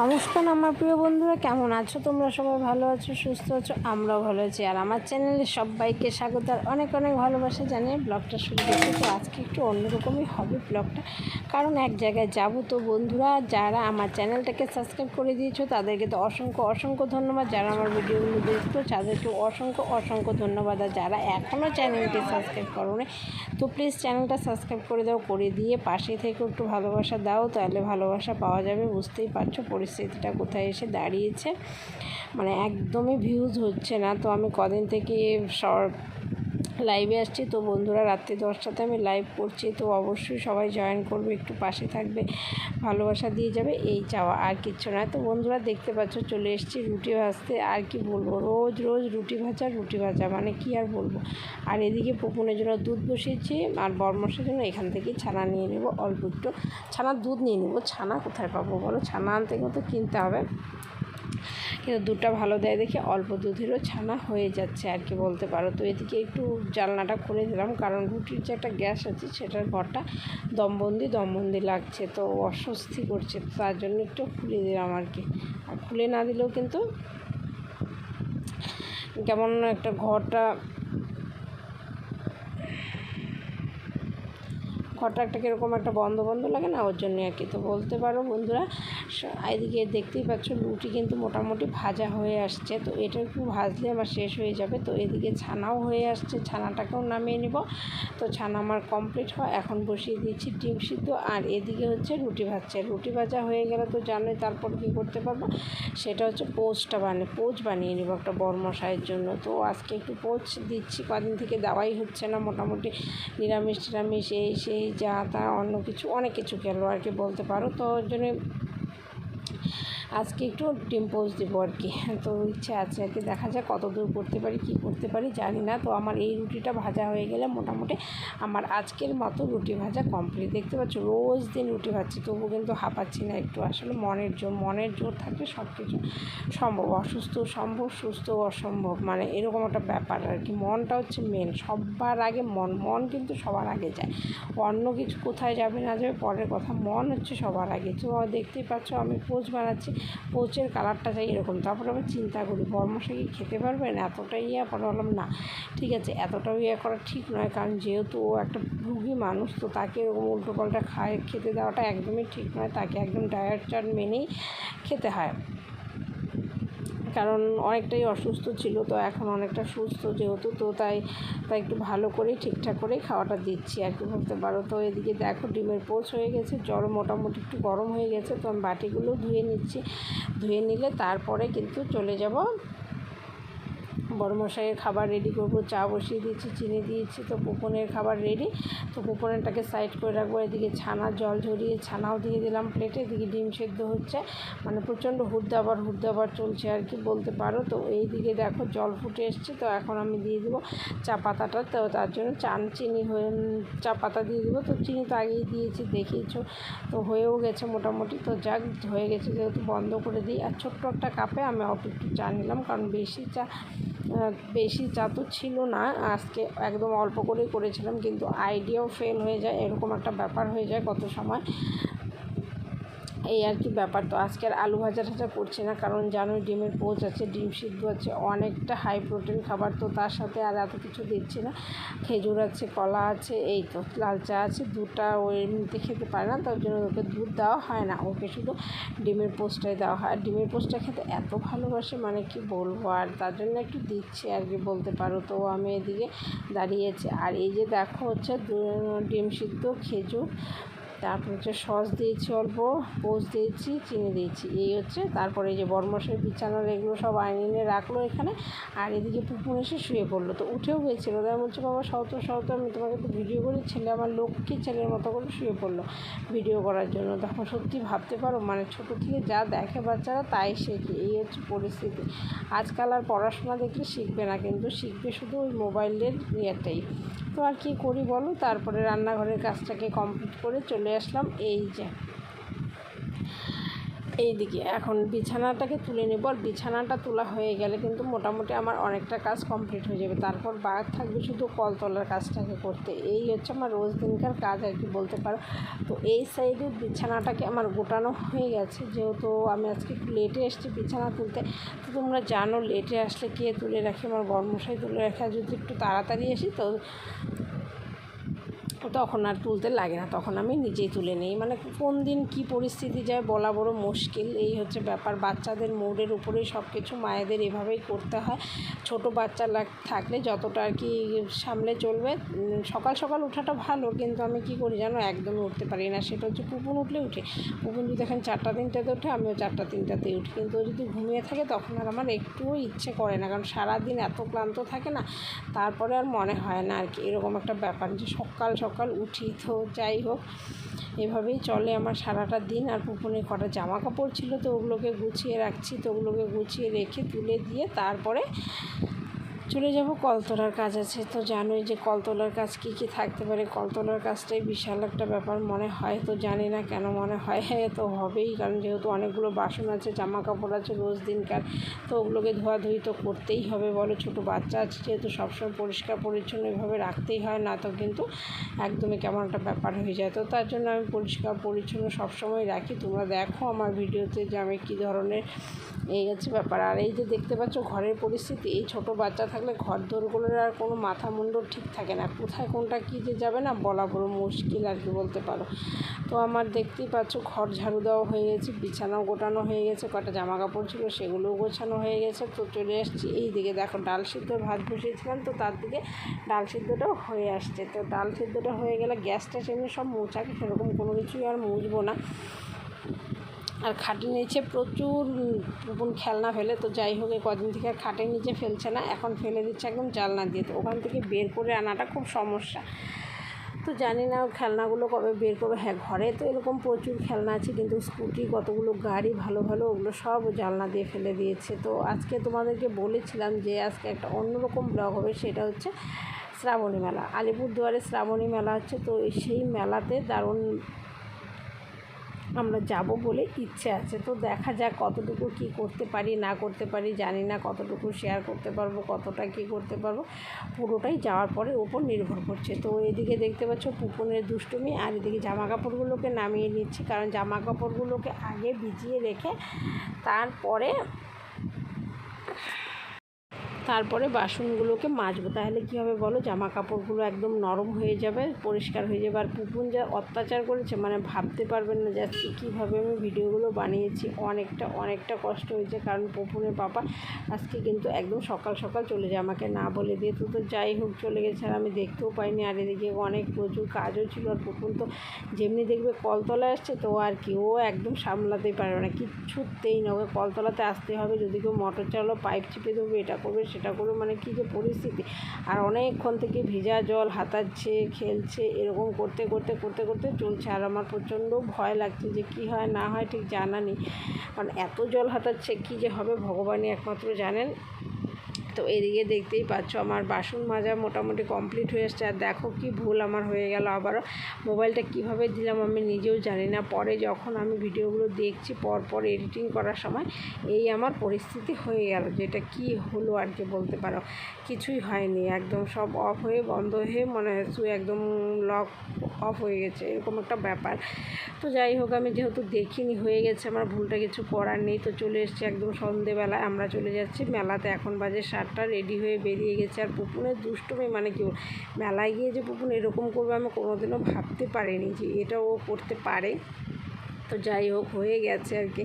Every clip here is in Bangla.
নমস্কার আমার প্রিয় বন্ধুরা, কেমন আছো? তোমরা সবাই ভালো আছো, সুস্থ আছো? আমরাও ভালো আছি। আর আমার চ্যানেলে সবাইকে স্বাগত আর অনেক অনেক ভালোবাসা জানিয়ে ব্লগটা শুরু করছি। তো আজকে একটু অন্যরকমই হবে ব্লগটা। কারণ এক জায়গায় যাব তো বন্ধুরা, যারা আমার চ্যানেলটাকে সাবস্ক্রাইব করে দিয়েছ, তাদেরকে তো অসংখ্য অসংখ্য ধন্যবাদ। যারা আমার ভিডিওগুলো দেখতো তাদেরকে অসংখ্য অসংখ্য ধন্যবাদ। আর যারা এখনও চ্যানেলটি সাবস্ক্রাইব করো তো প্লিজ চ্যানেলটা সাবস্ক্রাইব করে দাও, করে দিয়ে পাশে থেকে একটু ভালোবাসা দাও, তাহলে ভালোবাসা পাওয়া যাবে, বুঝতেই পারছ পরিস্থিতিটা কোথায় এসে দাঁড়িয়েছে। মানে একদমই ভিউজ হচ্ছে না। তো আমি কদিন থেকে শর্ট লাইভে আসছি। তো বন্ধুরা, রাত্রি দশটাতে আমি লাইভ করছি। তো অবশ্যই সবাই জয়েন করবে, একটু পাশে থাকবে, ভালোবাসা দিয়ে যাবে, এই চাওয়া, আর কিচ্ছু নয় তো বন্ধুরা, দেখতে পাচ্ছ, চলে এসেছি রুটি ভাজতে। আর কি বলব, রোজ রোজ রুটি ভাজা রুটি ভাজা মানে কি আর বলব? আর এদিকে পুকুনের জন্য দুধ বসিয়েছি, আর বরমসের জন্য এখান থেকে ছানা নিয়ে নেব, অল্প একটু। ছানার দুধ নিয়ে নেব। ছানা কোথায় পাবো বলো? ছানা আনতে গেলে তো কিনতে হবে। কিন্তু দুধটা ভালো দেয় দেখে অল্প দুধেরও ছানা হয়ে যাচ্ছে আর কি বলতে পারো। তো এদিকে একটু জালনাটা খুলে দিলাম, কারণ রুটির যে একটা গ্যাস আছে সেটার ঘরটা দমবন্দি দমবন্দি লাগছে, তো অস্বস্তি করছে তার জন্য একটু খুলে দিলাম আর কি। আর খুলে না দিলেও কিন্তু কেমন একটা ঘরটা ঘরটা একটা কীরকম একটা বন্ধ বন্ধ লাগে না, ওর জন্য আর কি। তো বলতে পারো বন্ধুরা এদিকে দেখতেই পাচ্ছ রুটি কিন্তু মোটামুটি ভাজা হয়ে আসছে। তো এটা একটু ভাজলে আমার শেষ হয়ে যাবে। তো এদিকে ছানাও হয়ে আসছে, ছানাটাকেও নামিয়ে নিব। তো ছানা আমার কমপ্লিট হয় এখন বসিয়ে দিচ্ছি ডিম সিদ্ধ। আর এদিকে হচ্ছে রুটি ভাজছে। রুটি ভাজা হয়ে গেলে তো জানোই তারপর কী করতে পারব? সেটা হচ্ছে পোচটা বানিয়ে, পোচ বানিয়ে নিব একটা বর্মশাইয়ের জন্য। তো আজকে একটু পোচ দিচ্ছি, কদিন থেকে দেওয়াই হচ্ছে না। মোটামুটি নিরামিষ টিরামিষ এই সেই যা তা অন্য কিছু অনেক কিছু খেলো আর কি বলতে পারো। তো ওই জন্য আজকে একটু ডিম পোজ দেবো আর কি। তো ইচ্ছা আছে আর কি, দেখা যাক কত দূর করতে পারি, কি করতে পারি, জানি না। তো আমার এই রুটিটা ভাজা হয়ে গেলে মোটামুটি আমার আজকের মতো রুটি ভাজা কমপ্লিট দেখতে পাচ্ছ, রোজ দিন রুটি ভাজছি, তবু কিন্তু হাঁপাচ্ছি না একটু। আসলে মনের জোর মনের জোর থাকলে সব কিছু সম্ভব, অসুস্থ, সম্ভব, সুস্থ, অসম্ভব মানে এরকম একটা ব্যাপার আর কি। মনটা হচ্ছে মেন সবার আগে মন মন কিন্তু সবার আগে যায়। অন্য কিছু কোথায় যাবে না যাবে, পরের কথা, মন হচ্ছে সবার আগে। তো দেখতেই পাচ্ছ, আমি পোজ বানাচ্ছি পোচের কালারটা চাই এরকম। তারপরে আমি চিন্তা করি বর্মশা কি খেতে পারবেন এতটাই ইয়ে পরে বললাম, না, ঠিক আছে, এতটাও ইয়ে করা ঠিক নয়, কারণ যেহেতু ও একটা রুগী মানুষ, তো তাকে এরকম উল্টো পাল্টা খায়, খেতে দেওয়াটা একদমই ঠিক নয়। তাকে একদম ডায়েট চার্ট মেনেই খেতে হয়। কারণ অনেকটাই অসুস্থ ছিল, তো এখন অনেকটা সুস্থ যেহেতু, তো তাই তাই একটু ভালো করে ঠিকঠাক করে খাওয়াটা দিচ্ছি আর কি বলতে পারো। তো এদিকে দেখো ডিমের পোচ হয়ে গেছে, জ্বর মোটামুটি একটু গরম হয়ে গেছে, তো আমি বাটিগুলো ধুয়ে নিচ্ছি। ধুয়ে নিলে তারপরে কিন্তু চলে যাব বড়মশাইয়ের খাবার রেডি করব। চা বসিয়ে দিয়েছি, চিনি দিয়েছি, তো পুপনের খাবার রেডি তো পুপনেরটাকে সাইড করে রাখব। এদিকে ছানা, জল ঝরিয়ে ছানাও দিয়ে দিলাম প্লেটে এদিকে ডিম সেদ্ধ হচ্ছে। মানে প্রচণ্ড হুদ্দাবার হুদ্দাবার চলছে আর কি বলতে পারো। তো এই দিকে দেখো জল ফুটে এসছে। তো এখন আমি দিয়ে দেবো চা পাতাটা। তো তার জন্য চান চিনি হয়ে, চা পাতা দিয়ে দেবো। তো চিনি তো আগেই দিয়েছি, দেখিয়েছো। তো হয়েও গেছে মোটামুটি। তো যাক, হয়ে গেছে যেহেতু বন্ধ করে দিই। আর ছোট্ট একটা কাপে আমি অল্প একটু চা নিলাম। কারণ বেশি চা বেশি চাতু ছিল না। আজকে একদম অল্প করেই করেছিলাম, কিন্তু আইডিয়াও ফেল হয়ে যায়, এরকম একটা ব্যাপার হয়ে যায় কত সময়। এই আর কি ব্যাপার। তো আজকে আর আলু ভাজা টাজা করছি না, কারণ জানোই ডিমের পোচ আছে, ডিম সিদ্ধ আছে, অনেকটা হাই প্রোটিন খাবার, তো তার সাথে আর এত কিছু দিচ্ছি না। খেজুর আছে, কলা আছে, এই তো লাল চা আছে, দুধটা ও এমনিতে খেতে পারে না, তার জন্য ওকে দুধ দেওয়া হয় না, ওকে শুধু ডিমের পোস্টটাই দেওয়া হয়। আর ডিমের পোস্টটা খেতে এত ভালোবাসে মানে কি বলব, আর তার জন্য একটু দিচ্ছি আর কি, বলতে পারো তো আমি এদিকে দাঁড়িয়েছি। আর এই যে দেখো হচ্ছে ডিম সিদ্ধ, খেজুর তারপর হচ্ছে সস দিয়েছি অল্প পোচ দিয়েছি, চিনি দিয়েছি। এই হচ্ছে, তারপরে এই যে বরমশের বিছানার এগুলো সব আইনে রাখল এখানে, আর এদিকে পুপুন এসে শুয়ে পড়ল। তো উঠেও গেছিল। তাই বলছে, বাবা সহত সহত আমি তোমাকে তো ভিডিও করে ছেলে, আমার লক্ষ্মী ছেলের মতো করে শুয়ে পড়ল ভিডিও করার জন্য। তখন সত্যি ভাবতে পারো মানে ছোটো থেকে যা দেখে বাচ্চারা, তাই শেখে। এই হচ্ছে পরিস্থিতি। আজকাল আর পড়াশোনা দেখলে শিখবে না, কিন্তু শিখবে শুধু ওই মোবাইলের ইয়েটাই। তো আর কি করি বলো? তারপরে রান্নাঘরের কাজটাকে কমপ্লিট করে চলে আসলাম। এই যে এইদিকে, এখন বিছানাটাকে তুলে নেব। আর বিছানাটা তোলা হয়ে গেলে কিন্তু মোটামুটি আমার অনেকটা কাজ কমপ্লিট হয়ে যাবে। তারপর বাদ থাকবে শুধু কল তোলার কাজটাকে করতে। এই হচ্ছে আমার রোজ দিনকার কাজ আর কি বলতে পারো। তো এই সাইডে বিছানাটাকে আমার গোটানো হয়ে গেছে। যেহেতু আমি আজকে একটু লেটে এসেছি বিছানা তুলতে, তো তোমরা জানো লেটে আসলে কে তুলে রাখে? আমার গরমশাই তুলে রাখে। আর যদি একটু তাড়াতাড়ি আসি, তো তখন আর তুলতে লাগে না, তখন আমি নিজেই তুলে নিই। মানে কোন দিন কি পরিস্থিতি যায় বলা বড় মুশকিল। এই হচ্ছে ব্যাপার, বাচ্চাদের মোড়ের উপরেই সব কিছু মায়েদের এভাবেই করতে হয়। ছোট বাচ্চা থাকলে যতটা আর কি সামলে চলবে সকাল সকাল ওঠাটা ভালো, কিন্তু আমি কি করি জানো, একদমই উঠতে পারি না। সেটা হচ্ছে পুপুন উঠলে উঠে। পুপুন যদি এখন চারটা তিনটাতে ওঠে, আমিও চারটা তিনটাতেই উঠি। কিন্তু যদি ঘুমিয়ে থাকে, তখন আর আমার একটুও ইচ্ছে করে না। কারণ সারাদিন এত ক্লান্ত থাকে না, তারপরে আর মনে হয় না আর কি। এরকম একটা ব্যাপার যে সকাল সকাল উঠি তো যাই হোক। এভাবেই চলে আমার সারাটা দিন। আর পুকুরে কটা জামা কাপড় ছিল তো ওগুলোকে গুছিয়ে রাখছি। তো ওগুলোকে গুছিয়ে রেখে তুলে দিয়ে তারপরে চলে যাব কলতলার কাজ আছে, তো জানোই যে কলতলার কাজ কী কী থাকতে পারে। কলতলার কাজটাই বিশাল একটা ব্যাপার মনে হয়, তো জানি না কেন মনে হয় হ্যাঁ তো হবেই, কারণ যেহেতু অনেকগুলো বাসন আছে জামা কাপড় আছে, রোজ দিনকার, তো ওগুলোকে ধোয়াধুয়ি তো করতেই হবে, বলো, ছোটো বাচ্চা আছে যেহেতু সবসময় পরিষ্কার পরিচ্ছন্ন এভাবে রাখতেই হয়, না তো কিন্তু একদমই কেমন একটা ব্যাপার হয়ে যায়। তো তার জন্য আমি পরিষ্কার পরিচ্ছন্ন সবসময় রাখি। তোমরা দেখো আমার ভিডিওতে যে আমি কী ধরনের এই হচ্ছে ব্যাপার। আর এই যে দেখতে পাচ্ছ ঘরের পরিস্থিতি, এই ছোট বাচ্চা থাকলে ঘর দোরগুলোর আর কোনো মাথা মুন্ড ঠিক থাকে না। কোথায় কোনটা কী যে যাবে না বলা বড় মুশকিল আর কি বলতে পারো। তো আমার দেখতেই পাচ্ছ ঘর ঝাড়ু দেওয়া হয়ে গেছে, বিছানাও গোটানো হয়ে গেছে, কটা জামা কাপড় ছিল সেগুলোও গোছানো হয়ে গেছে। তো চলে এসেছি এই দিকে, দেখো ডাল সিদ্ধ, ভাত বসিয়েছিলাম তো তার দিকে ডাল সিদ্ধটাও হয়ে আসছে। তো ডাল সিদ্ধটা হয়ে গেলে গ্যাসটা সেমনি সব মোছাকে সেরকম কোনো কিছুই আর মুছবো না। আর খাটের নিচে প্রচুর পুপুন খেলনা ফেলে, তো যাই হোক কদিন থেকে আর খাটের নিচে ফেলছে না, এখন ফেলে দিচ্ছে একদম জালনা দিয়ে, তো ওখান থেকে বের করে আনাটা খুব সমস্যা। তো জানি না খেলনাগুলো কবে বের করবে হ্যাঁ ঘরে তো এরকম প্রচুর খেলনা আছে, কিন্তু স্কুটি, কতগুলো গাড়ি, ভালো ভালো, ওগুলো সব জানলা দিয়ে ফেলে দিয়েছে। তো আজকে তোমাদেরকে বলেছিলাম যে আজকে একটা অন্যরকম ব্লগ হবে, সেটা হচ্ছে শ্রাবণী মেলা। আলিপুরদুয়ারে শ্রাবণী মেলা হচ্ছে, তো সেই মেলাতে দারুণ আমরা যাব বলে ইচ্ছে আছে। তো দেখা যাক কতটুকু কি করতে পারি, না করতে পারি, জানি না কতটুকু শেয়ার করতে পারব, কতটা কি করতে পারব। পুরোটাই যাওয়ার পরে ওপর নির্ভর করছে। তো এদিকে দেখতে পাচ্ছ পুপনের দুষ্টুমি আর এদিকে জামা কাপড়গুলোকে নামিয়ে নিচ্ছি। কারণ জামা কাপড়গুলোকে আগে ভিজিয়ে রেখে তারপরে তারপরে বাসনগুলোকে মাজবো। তাহলে কী হবে বলো? জামা কাপড়গুলো একদম নরম হয়ে যাবে, পরিষ্কার হয়ে যাবে। আর পুপুন যা অত্যাচার করেছে মানে ভাবতে পারবেন না যে কীভাবে আমি ভিডিওগুলো বানিয়েছি। অনেকটা অনেকটা কষ্ট হয়েছে, কারণ পুপুনের বাবা আজকে কিন্তু একদম সকাল সকাল চলে যায় আমাকে না বলে দিয়ে। তো তো যাই হোক, চলে গেছে। আর আমি দেখতেও পাইনি। আর এদিকে অনেক প্রচুর কাজও ছিল। আর পুপুন তো যেমনি দেখবে কলতলায় আসছে, তো আর কি ও একদম সামলাতেই পারবে না। কিচ্ছুতেই না ওকে কলতলাতে আসতে হবে। যদি কেউ মোটর চালো পাইপ চিপে দেবে এটা করবে সেটা করবে মানে কী যে পরিস্থিতি। আর অনেকক্ষণ থেকে ভেজা জল হাতাচ্ছে, খেলছে, এরকম করতে করতে করতে করতে চলছে। আর আমার প্রচণ্ড ভয় লাগছে যে কি হয়, না হয়, ঠিক জানা নেই। কারণ এত জল হাতাচ্ছে, কী যে হবে, ভগবানই একমাত্র জানেন। তো এদিকে দেখতেই পাচ্ছ আমার বাসন মাজা মোটামুটি কমপ্লিট হয়ে এসছে। আর দেখো কি ভুল আমার হয়ে গেল আবারও। মোবাইলটা কীভাবে দিলাম আমি নিজেও জানি না। পরে যখন আমি ভিডিওগুলো দেখছি পর পর এডিটিং করার সময় এই আমার পরিস্থিতি হয়ে গেল যেটা কি হলো আর কি বলতে পারো। কিছুই হয়নি। একদম সব অফ হয়ে, বন্ধ হয়ে মনে হচ্ছে একদম লক অফ হয়ে গেছে। এরকম একটা ব্যাপার। তো যাই হোক, আমি যেহেতু দেখিনি, হয়ে গেছে। আমার ভুলটা কিছু করার নেই। তো চলে এসেছি একদম সন্ধেবেলায়। আমরা চলে যাচ্ছি মেলাতে। এখন বাজে সাতটা রেডি হয়ে বেরিয়ে গেছে। আর পুপুনের দুষ্টুমি মানে কি মেলায় গিয়ে যে পুপুন এরকম করবে আমি কোনোদিনও ভাবতে পারিনি যে এটা ও করতে পারে। তো যাই হোক, হয়ে গেছে আর কি।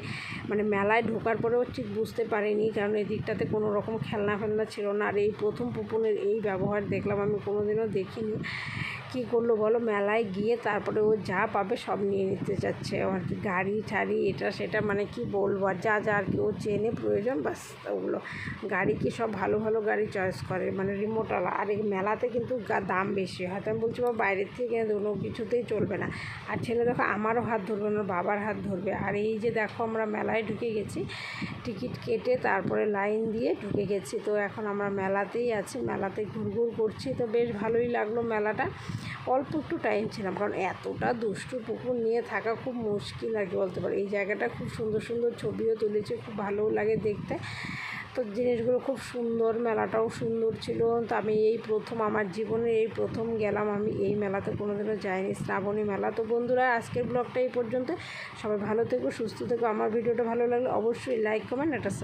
মানে মেলায় ঢোকার পরেও ঠিক বুঝতে পারিনি, কারণ এই দিকটাতে কোনো রকম খেলনা ফেলনা ছিল না। আর এই প্রথম পুপুনের এই ব্যবহার দেখলাম, আমি কোনোদিনও দেখিনি। কী করল বলো? মেলায় গিয়ে তারপরে ও যা পাবে সব নিয়ে নিতে চাচ্ছে আর কি গাড়ি টাড়ি এটা সেটা মানে কি বলব? আর যা যা আর কি ও চেনে প্রয়োজন বাস ওগুলো। গাড়ি কি সব ভালো ভালো গাড়ি চয়েস করে? মানে রিমোটওয়ালা আর এই মেলাতে কিন্তু দাম বেশি হয়তো আমি বলছি বা বাইরের থেকে কোনো কিছুতেই চলবে না। আর ছেলে দেখো, আমারও হাত ধরবে না বাবার হাত ধরবে। আর এই যে দেখো, আমরা মেলায় ঢুকে গেছি। টিকিট কেটে তারপরে লাইন দিয়ে ঢুকে গেছি। তো এখন আমরা মেলাতেই আছি। মেলাতে ঘুরঘুর করছি। তো বেশ ভালোই লাগল মেলাটা। অল্প একটু টাইম ছিলাম, কারণ এতটা দুষ্টু পুকুর নিয়ে থাকা খুব মুশকিল আর কি বলতে পারো। এই জায়গাটা খুব সুন্দর সুন্দর ছবিও তুলেছে, খুব ভালোও লাগে দেখতে। তো জিনিসগুলো খুব সুন্দর, মেলাটাও সুন্দর ছিল। তো আমি এই প্রথম, আমার জীবনে এই প্রথম গেলাম আমি এই মেলাতে, কোনোদিনও যাইনি, শ্রাবণী মেলা। তো বন্ধুরা, আজকের ব্লগটা এই পর্যন্ত। সবাই ভালো থেকো, সুস্থ থেকো। আমার ভিডিওটা ভালো লাগলে অবশ্যই লাইক কমেন্ট সাবস্ক্রাইব